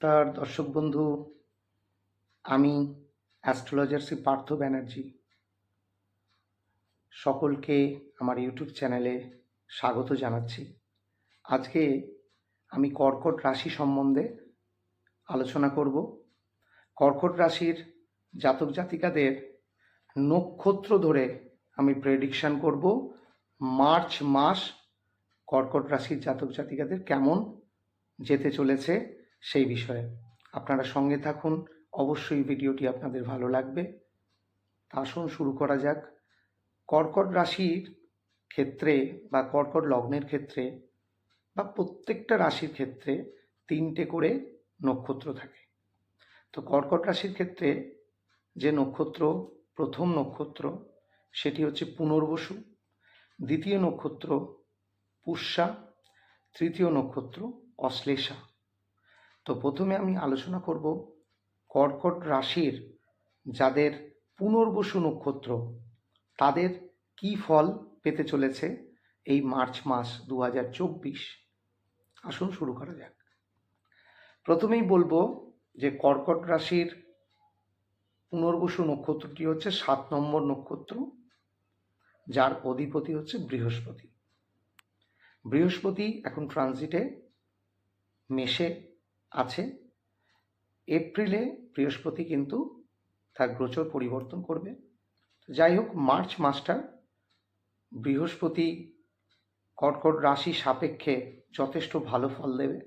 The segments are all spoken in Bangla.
তার দর্শক বন্ধু। আমি অ্যাস্ট্রোলজার শ্রী পার্থ ব্যানার্জি। সকলকে আমার ইউটিউব চ্যানেলে স্বাগত জানাচ্ছি। আজকে আমি কর্কট রাশি সম্বন্ধে আলোচনা করব। কর্কট রাশির জাতক জাতিকাদের নক্ষত্র ধরে আমি প্রেডিকশান করব মার্চ মাস কর্কট রাশির জাতক জাতিকাদের কেমন যেতে চলেছে। সেই বিষয়ে। আপনারা সঙ্গে থাকুন। অবশ্যই ভিডিওটি আপনাদের ভালো লাগবে। আসুন, শুরু করা যাক। কর্কট রাশির ক্ষেত্রে বা কর্কট লগ্নের ক্ষেত্রে বা প্রত্যেকটা রাশির ক্ষেত্রে তিনটে করে নক্ষত্র থাকে। তো কর্কট রাশির ক্ষেত্রে যে নক্ষত্র, প্রথম নক্ষত্র, সেটি হচ্ছে পুনর্বসু। দ্বিতীয় নক্ষত্র, পুষ্যা। তৃতীয় নক্ষত্র, অশ্লেষা। তো প্রথমে আমি আলোচনা করব কর্কট রাশির যাদের পুনর্বসু নক্ষত্র তাদের কি ফল পেতে চলেছে এই মার্চ মাস দু হাজার চব্বিশ? আসুন শুরু করা যাক। প্রথমেই বলব যে কর্কট রাশির পুনর্বসু নক্ষত্রটি হচ্ছে সাত নম্বর নক্ষত্র, যার অধিপতি হচ্ছে বৃহস্পতি। বৃহস্পতি এখন ট্রানজিটে মেষে আছে। এপ্রিলে বৃহস্পতি কিন্তু তার গোচর পরিবর্তন করবে। যাই হোক, মার্চ মাসটা বৃহস্পতি কর্কট রাশি সাপেক্ষে যথেষ্ট ভালো ফল দেবে।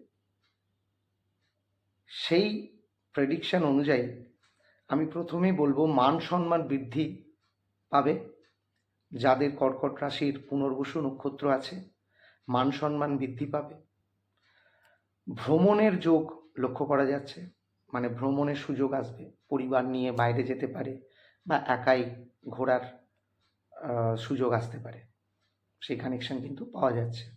সেই প্রেডিকশন অনুযায়ী আমি প্রথমেই বলব, মান সম্মান বৃদ্ধি পাবে। যাদের কর্কট রাশির পুনর্বসু নক্ষত্র আছে, মান সম্মান বৃদ্ধি পাবে। ভ্রমণের যোগ লক্ষ্য করা যাচ্ছে। মানে ভ্রমণের সুযোগ আসবে। পরিবার নিয়ে বাইরে যেতে পারে বা একাই ঘোরার সুযোগ আসতে পারে। সেই কানেকশন কিন্তু পাওয়া যাচ্ছে।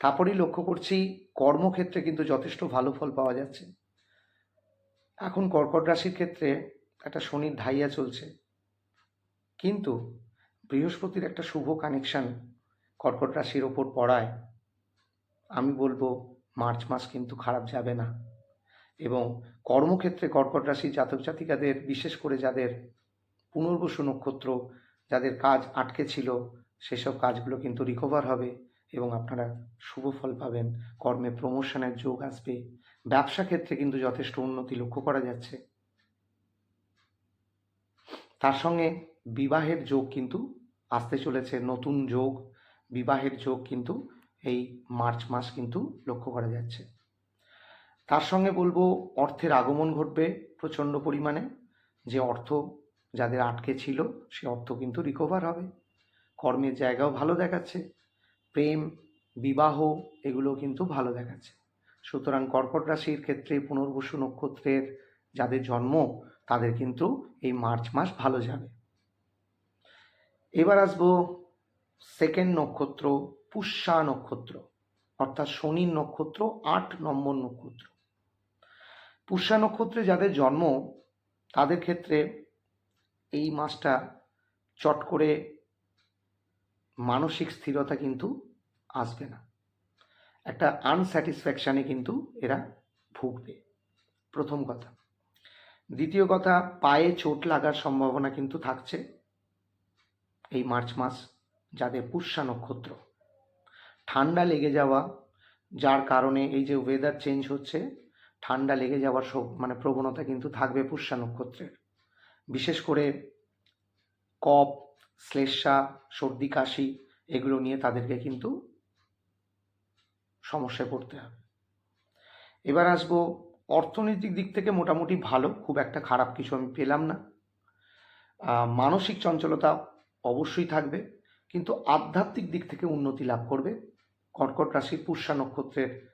তারপরেই লক্ষ্য করছি কর্মক্ষেত্রে কিন্তু যথেষ্ট ভালো ফল পাওয়া যাচ্ছে। এখন কর্কট রাশির ক্ষেত্রে একটা শনির ঢাইয়া চলছে। কিন্তু বৃহস্পতির একটা শুভ কানেকশন কর্কট রাশির ওপর পড়ায়। আমি বলব মার্চ মাস কিন্তু খারাপ যাবে না। এবং কর্মক্ষেত্রে কর্কট রাশির জাতক জাতিকাদের, বিশেষ করে যাদের পুনর্বসু নক্ষত্র, যাদের কাজ আটকে ছিল, সেসব কাজগুলো কিন্তু রিকভার হবে এবং আপনারা শুভ ফল পাবেন। কর্মে প্রমোশনের যোগ আসবে। ব্যবসা ক্ষেত্রে কিন্তু যথেষ্ট উন্নতি লক্ষ্য করা যাচ্ছে। তার সঙ্গে বিবাহের যোগ কিন্তু আসতে চলেছে, নতুন যোগ। বিবাহের যোগ কিন্তু এই মার্চ মাস কিন্তু লক্ষ্য করা যাচ্ছে। তার সঙ্গে বলব, অর্থের আগমন ঘটবে প্রচণ্ড পরিমাণে। যে অর্থ যাদের আটকে ছিল, সে অর্থ কিন্তু রিকভার হবে। কর্মের জায়গাও ভালো দেখাচ্ছে। প্রেম, বিবাহ এগুলো কিন্তু ভালো দেখাচ্ছে। সুতরাং কর্কট রাশির ক্ষেত্রে পুনর্বসু নক্ষত্রের যাদের জন্ম, তাদের কিন্তু এই মার্চ মাস ভালো যাবে। এবার আসব সেকেন্ড নক্ষত্র পুষ্যা নক্ষত্র, অর্থাৎ শনির নক্ষত্র, আট নম্বর নক্ষত্র। পুষ্যা নক্ষত্রে যাদের জন্ম, তাদের ক্ষেত্রে এই মাসটা চট করে মানসিক স্থিরতা কিন্তু আসবে না। একটা আনস্যাটিসফ্যাকশানে কিন্তু এরা ভুগবে। প্রথম কথা। দ্বিতীয় কথা, পায়ে চোট লাগার সম্ভাবনা কিন্তু থাকছে। এই মার্চ মাস যাদের পুষ্যা নক্ষত্র। ঠান্ডা লেগে যাওয়া, যার কারণে এই যে ওয়েদার চেঞ্জ হচ্ছে, ঠান্ডা লেগে যাওয়ার সব মানে প্রবণতা কিন্তু থাকবে পুষ্যা নক্ষত্রের বিশেষ করে কফ, শ্লেষা, সর্দি, কাশি, এগুলো নিয়ে তাদেরকে কিন্তু সমস্যায় পড়তে হবে। এবার আসব, অর্থনৈতিক দিক থেকে মোটামুটি ভালো, খুব একটা খারাপ কিছু আমি পেলাম না। মানসিক চঞ্চলতা অবশ্যই থাকবে, কিন্তু আধ্যাত্মিক দিক থেকে উন্নতি লাভ করবে। কর্কট রাশির পুষ্যা নক্ষত্রের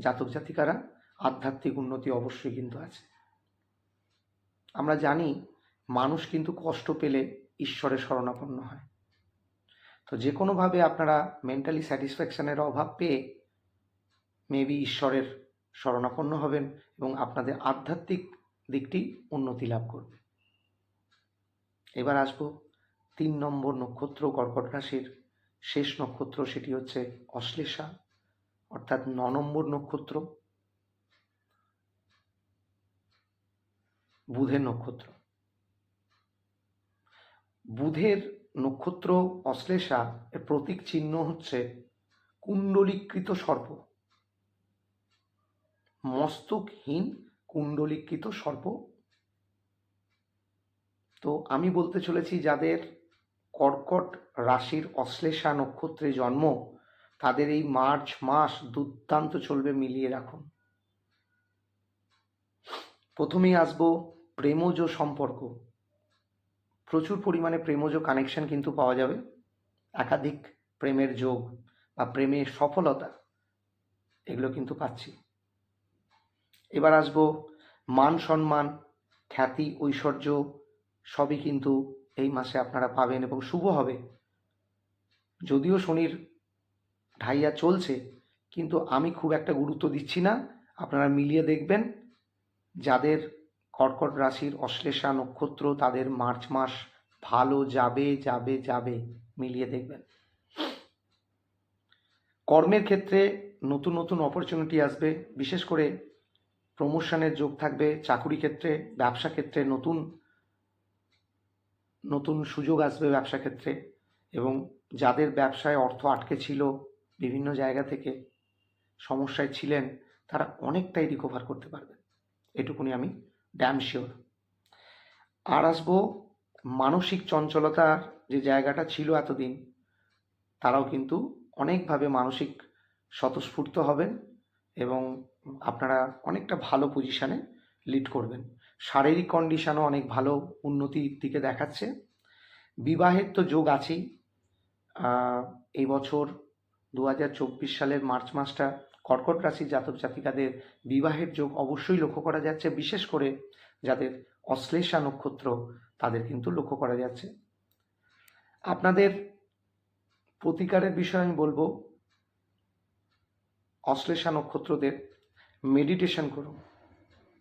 জাতক জাতিকারা আধ্যাত্মিক উন্নতি অবশ্যই কিন্তু আছে। আমরা জানি মানুষ কিন্তু কষ্ট পেলে ঈশ্বরের শরণাপন্ন হয়। তো যে কোনোভাবে আপনারা মেন্টালি স্যাটিসফ্যাকশনের অভাব পেয়ে মেবি ঈশ্বরের শরণাপন্ন হবেন এবং আপনাদের আধ্যাত্মিক দিকটি উন্নতি লাভ করবে। এবার আসব তিন নম্বর নক্ষত্র কর্কট রাশির শেষ নক্ষত্র সেটি হচ্ছে অশ্লেষা, অর্থাৎ ন নম্বর নক্ষত্র। বুধের নক্ষত্র। বুধের নক্ষত্র অশ্লেষা, এর প্রতীক চিহ্ন হচ্ছে কুণ্ডলীকৃত সর্প। মস্তকহীন কুণ্ডলীকৃত সর্প। তো আমি বলতে চলেছি যাদের কর্কট রাশির অশ্লেষা নক্ষত্রে জন্ম, তাদের এই মার্চ মাস দুর্দান্ত চলবে মিলিয়ে রাখুন। প্রথমেই আসব প্রেমজ সম্পর্ক। প্রচুর পরিমাণে প্রেমজ কানেকশন কিন্তু পাওয়া যাবে। একাধিক প্রেমের যোগ বা প্রেমের সফলতা এগুলো কিন্তু পাচ্ছি। এবার আসব মান সম্মান, খ্যাতি, ঐশ্বর্য সবই কিন্তু এই মাসে আপনারা পাবেন এবং শুভ হবে। যদিও শনির ঢাইয়া চলছে, কিন্তু আমি খুব একটা গুরুত্ব দিচ্ছি না। আপনারা মিলিয়ে দেখবেন, যাদের কর্কট রাশির অশ্লেষা নক্ষত্র তাদের মার্চ মাস ভালো যাবে যাবে যাবে, মিলিয়ে দেখবেন। কর্মের ক্ষেত্রে নতুন নতুন অপরচুনিটি আসবে, বিশেষ করে প্রমোশনের যোগ থাকবে, চাকুরি ক্ষেত্রে, ব্যবসা ক্ষেত্রে নতুন নতুন সুযোগ আসবে ব্যবসা ক্ষেত্রে এবং যাদের ব্যবসায় অর্থ আটকে ছিল বিভিন্ন জায়গা থেকে, সমস্যায় ছিলেন, তারা অনেকটাই রিকভার করতে পারবে এটুকুনি আমি ড্যাম শিওর আর আসব মানসিক চঞ্চলতার যে জায়গাটা ছিল এতদিন, তারাও কিন্তু অনেকভাবে মানসিক স্বতঃস্ফূর্ত হবেন এবং আপনারা অনেকটা ভালো পজিশানে লিড করবেন। শারীরিক কন্ডিশনও অনেক ভালো উন্নতির দিকে দেখাচ্ছে। বিবাহের তো যোগ আছেই। এই বছর দু হাজার চব্বিশ সালের মার্চ মাসটা কর্কট রাশির জাতক জাতিকাদের বিবাহের যোগ অবশ্যই লক্ষ্য করা যাচ্ছে, বিশেষ করে যাদের অশ্লেষা নক্ষত্র তাদের কিন্তু লক্ষ্য করা যাচ্ছে। আপনাদের প্রতিকারের বিষয়ে আমি বলব, অশ্লেষা নক্ষত্রদের মেডিটেশন করুন।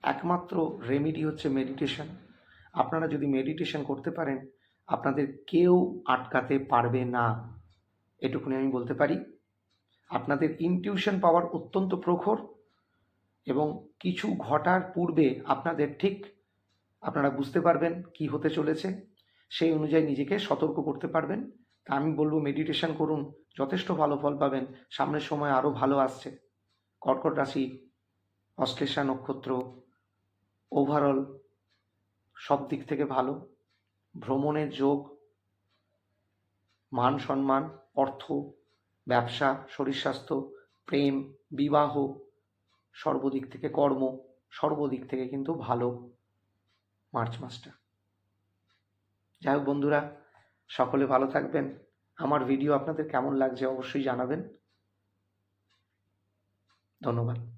একমাত্র রেমিডি হচ্ছে মেডিটেশন আপনারা যদি মেডিটেশন করতে পারেন আপনাদের কেউ আটকাতে পারবে না। এটুকুনি আমি বলতে পারি। আপনাদের ইনটিউশন পাওয়ার অত্যন্ত প্রখর এবং কিছু ঘটার পূর্বে আপনাদের ঠিক আপনারা বুঝতে পারবেন কি হতে চলেছে। সেই অনুযায়ী নিজেকে সতর্ক করতে পারবেন। তা আমি বলব মেডিটেশন করুন, যথেষ্ট ভালো ফল পাবেন। সামনের সময় আরও ভালো আসছে। কর্কট রাশি, অশ্লেষা নক্ষত্র ওভারঅল সব দিক থেকে ভালো। ভ্রমণের যোগ, মান সম্মান, অর্থ, ব্যবসা, শরীর স্বাস্থ্য, প্রেম, বিবাহ, সর্বদিক থেকে কর্ম, সর্বদিক থেকে কিন্তু ভালো মার্চ মাসটা যাই হোক বন্ধুরা, সকলে ভালো থাকবেন। আমার ভিডিও আপনাদের কেমন লাগছে অবশ্যই জানাবেন। ধন্যবাদ।